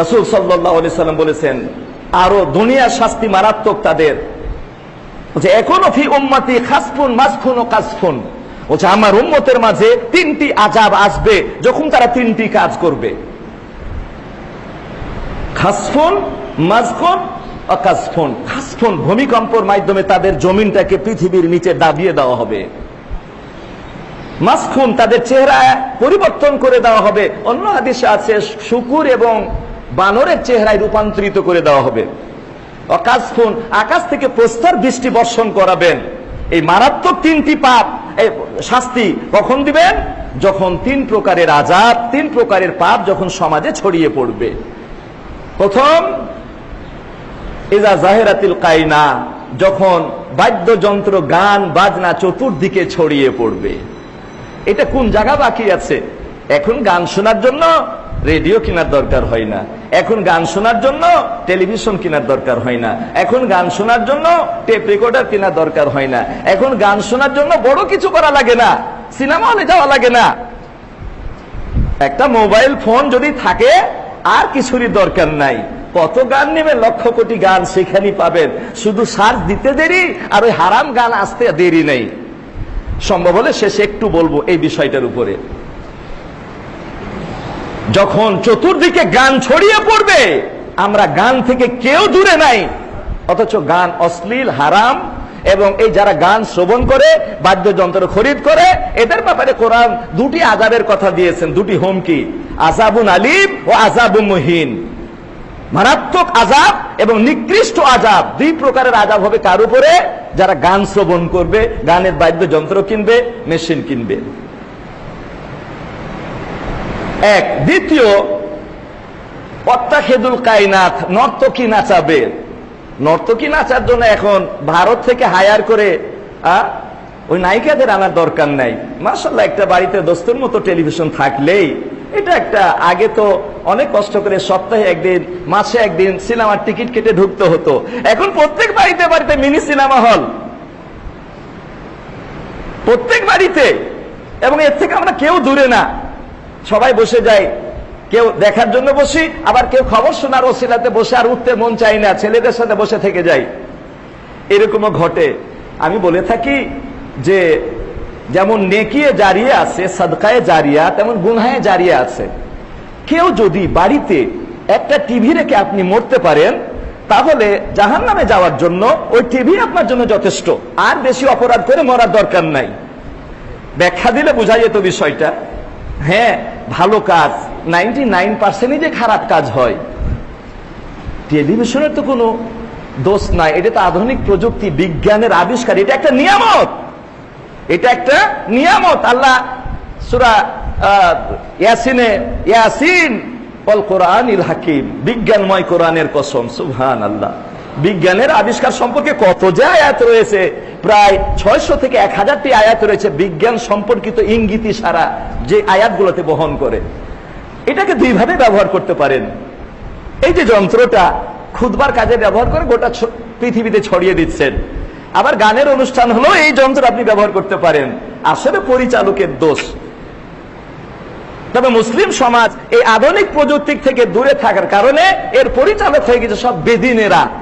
রসুল সাল্লাহ সাল্লাম বলেছেন, আরও দুনিয়ার শাস্তি মারাত্মক তাদের। বলছে, এখনও ফি উম্মতি খাসফুন, মাসফুন ও কাসফুন। বলছে, আমার উম্মতের মাঝে তিনটি আজাব আসবে যখন তারা তিনটি কাজ করবে। খাসফুন মাজফুন ও কাসফুন। খাসফুন ভূমিকম্পর মাধ্যমে তাদের জমিনটাকে পৃথিবীর নিচে দাবিয়ে দেওয়া হবে। মাসফুন তাদের চেহারা পরিবর্তন করে দেওয়া হবে। অন্য হাদিসে আছে, শুকুর এবং বানরের চেহারায় রূপান্তরিত করে দেওয়া হবে। অকাশফুন আকাশ থেকে প্রস্তর বৃষ্টি বর্ষণ করাবেন। এই মারাত্মক তিনটি পাপ শাস্তি কখন দিবেন? যখন তিন প্রকারের আজাব, তিন প্রকারের পাপ যখন সমাজে ছড়িয়ে পড়বে। প্রথম, ইজা জাহেরাতিল কাইনা, যখন বাদ্যযন্ত্র, গান, বাজনা চতুর্দিকে ছড়িয়ে পড়বে। এটা কোন জায়গা বাকি আছে? এখন গান শোনার জন্য রেডিও কেনার দরকার হয় না। এখন গান শোনার জন্য টেলিভিশন কেনার দরকার হয় না। এখন গান শোনার জন্য টেপ রেকর্ডার কেনার দরকার হয় না। এখন গান শোনার জন্য বড় কিছু করা লাগে না। সিনেমা হলে যাওয়া লাগে না। একটা মোবাইল ফোন যদি থাকে, আর কিছুরই দরকার নাই। কত গান নেবেন? লক্ষ কোটি গান সেখানেই পাবেন। শুধু সার্চ দিতে দেরি, আর ওই হারাম গান আসতে দেরি নেই। সম্ভব হলে শেষে একটু বলব এই বিষয়টার উপরে। যখন চতুর্দিকে গান ছড়িয়ে পড়বে, আমরা গান থেকে কেউ দূরে নাই। অথচ গান অশ্লীল, হারাম, এবং এই যারা গান শ্রবণ করে, বাদ্যযন্ত্র খরিদ করে, এদের ব্যাপারে কোরআন দুটি আজাবের কথা দিয়েছেন, দুটি হুমকি। আজাবুন আলিম ও আজাবুন মুহিন। মারাত্মক আজাব এবং নিকৃষ্ট আজাব দুই প্রকারের আজাব হবে কার উপরে? যারা গান শ্রবণ করবে, গানের বাদ্যযন্ত্র কিনবে, মেশিন কিনবে। এক। দ্বিতীয় অত্যাখেদুল কাইনাথ নর্তকী নাচাবে। নর্তকী নাচার জন্য এখন ভারত থেকে হায়ার করে ওই নায়িকাদের আনার দরকার নাই। মার্শাল্লাহ একটা বাড়িতে দোস্তর মতো টেলিভিশন থাকলেই, এটা একটা, আগে তো অনেক কষ্ট করে সপ্তাহে একদিন, মাসে একদিন সিনেমার টিকিট কেটে ঢুকতে হতো। এখন প্রত্যেক বাড়িতে বাড়িতে মিনি সিনেমা হল। প্রত্যেক বাড়িতে। এবং এর থেকে আমরা কেউ দূরে না। সবাই বসে যায়। কেউ দেখার জন্য বসি, আবার কেউ খবর শোনার ওসিলাতে বসে আর উঠতে মন চাই না, ছেলেদের সাথে বসে থেকে যাই এরকমও ঘটে। আমি বলে থাকি যে, যেমন নেকিয়ে জারিয়ে আছে, সাদকায়ে জারিয়া, তেমন গুনহায়ে জারিয়া আছে। কেউ যদি বাড়িতে একটা টিভি রেখে আপনি মরতে পারেন, তাহলে জাহান নামে যাওয়ার জন্য ওই টিভি আপনার জন্য যথেষ্ট। আর বেশি অপরাধ করে মরার দরকার নাই। ব্যাখ্যা দিলে বোঝা যেত বিষয়টা। হ্যাঁ ভালো কাজ। নাইনটি নাইন পার্সেন্টই যে খারাপ কাজ হয়। টেলিভিশনের তো কোনো দোষ নাই। এটা তো আধুনিক প্রযুক্তি, বিজ্ঞানের আবিষ্কার। এটা একটা নিয়ামত। এটা একটা নিয়ামত। আল্লাহ সুরা ইয়াসিনে, ইয়াসিন অল কোরআন ইল হাকিম। বিজ্ঞানময় কোরআনের কসম। সুবহান আল্লাহ বিজ্ঞানের আবিষ্কার সম্পর্কে কত যে আয়াত রয়েছে, প্রায় ছয়শো থেকে এক হাজারটি আয়াত রয়েছে বিজ্ঞান সম্পর্কিত ইঙ্গিত সারা যে আয়াতগুলোতে বহন করে। এটাকে দুইভাবে ব্যবহার করতে পারেন। এই যে যন্ত্রটা খুদবার কাজে ব্যবহার করে গোটা পৃথিবীতে ছড়িয়ে দিচ্ছেন। আবার গানের অনুষ্ঠান হলো এই যন্ত্র আপনি ব্যবহার করতে পারেন। আসলে পরিচালকের দোষ। তবে মুসলিম সমাজ এই আধুনিক প্রযুক্তি থেকে দূরে থাকার কারণে এর পরিচালক হয়ে গেছে সব বেদিনেরা।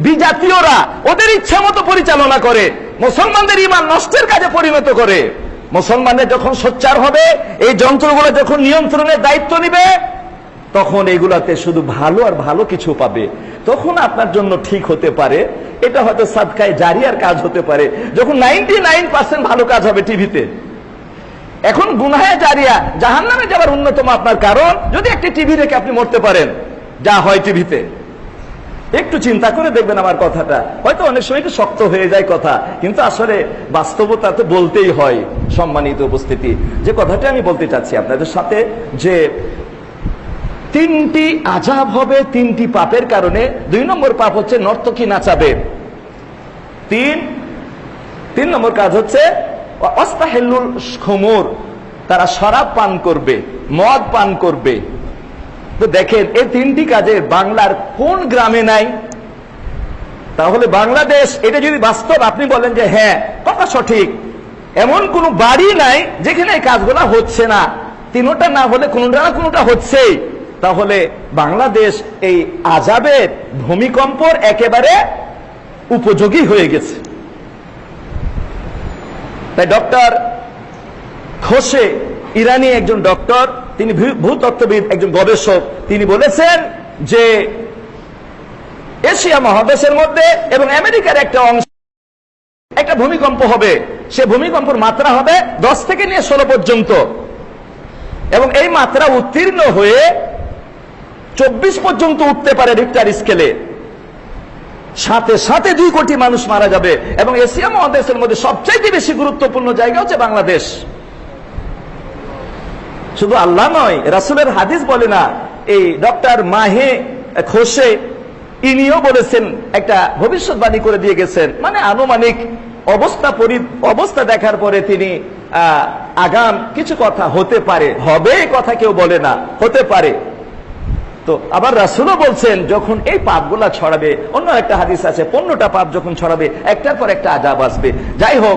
বিজাতীয়রা ওদের ইচ্ছা মতো পরিচালনা করে। মুসলমানদের ইমান নষ্টের কাজে পরিণত করে। মুসলমানদের যখন সোচ্চার হবে, এই যন্ত্রগুলো যখন নিয়ন্ত্রণের দায়িত্ব নিবে, তখন এগুলাতে শুধু ভালো আর ভালো কিছু পাবে। তখন আপনার জন্য ঠিক হতে পারে। এটা হয়তো সাদকায় জারিয়ার কাজ হতে পারে। যখন নাইনটি নাইন পার্সেন্ট ভালো কাজ হবে টিভিতে। এখন গুনাহে জারিয়া জাহান নামে যাওয়ার অন্যতম আপনার কারণ, যদি একটি টিভি রেখে আপনি মরতে পারেন, যা হয় টিভিতে। একটু চিন্তা করে দেখবেন আমার কথাটা। হয়তো অনেক সময় একটু শক্ত হয়ে যায় কথা, কিন্তু আসলে বাস্তবতা তো বলতেই হয় সম্মানিত উপস্থিতি। যে কথাটা আমি বলতে চাচ্ছি আপনাদের সাথে, যে তিনটি আজাব হবে তিনটি পাপের কারণে। দুই নম্বর পাপ হচ্ছে নর্তকী নাচাবে। তিন তিন নম্বর কাজ হচ্ছে অস্তাহেল্লুল খমুর, তারা শরাব পান করবে, মদ পান করবে। তো দেখেন, এই তিনটি কাজে বাংলার কোন গ্রামে নাই? তাহলে বাংলাদেশ, এটা যদি বাস্তব, আপনি বলেন যে হ্যাঁ কথা সঠিক। এমন কোন বাড়ি নাই যেখানে কাজগুলো হচ্ছে না। তিনোটা না হলে কোনোটা না কোনোটা হচ্ছেই। তাহলে বাংলাদেশ এই আজাবের ভূমিকম্পর একেবারে উপযোগী হয়ে গেছে। তাই ডক্টর খোসে ইরানি একজন ডক্টর তিনি ভূতত্ত্ববিদ একজন গবেষক। তিনি বলেছেন যে এশিয়া মহাদেশের মধ্যে এবং আমেরিকার একটা অংশ, একটা ভূমিকম্প হবে। সে ভূমিকম্পের মাত্রা হবে দশ থেকে নিয়ে ষোলো পর্যন্ত। এবং এই মাত্রা উত্তীর্ণ হয়ে চব্বিশ পর্যন্ত উঠতে পারে রিক্টার স্কেলে সাথে সাথে দুই কোটি মানুষ মারা যাবে। এবং এশিয়া মহাদেশের মধ্যে সবচাইতে বেশি গুরুত্বপূর্ণ জায়গা হচ্ছে বাংলাদেশ। শুধু আল্লাহ নয়, রাসুলের হাদিস বলে না, এই ডক্টর মাহে খোসে ইনিও বলেছেন, একটা ভবিষ্যৎবাণী করে দিয়ে গেছেন। মানে আনুমানিক অবস্থা পরি, অবস্থা দেখার পরে তিনি আগাম কিছু কথা হতে পারে। হবে কথা কেউ বলে না, হতে পারে। তো আবার রাসুলও বলছেন, যখন এই পাপগুলা ছড়াবে, অন্য একটা হাদিস আছে পনেরোটা পাপ যখন ছড়াবে, একটার পর একটা আজাব আসবে। যাই হোক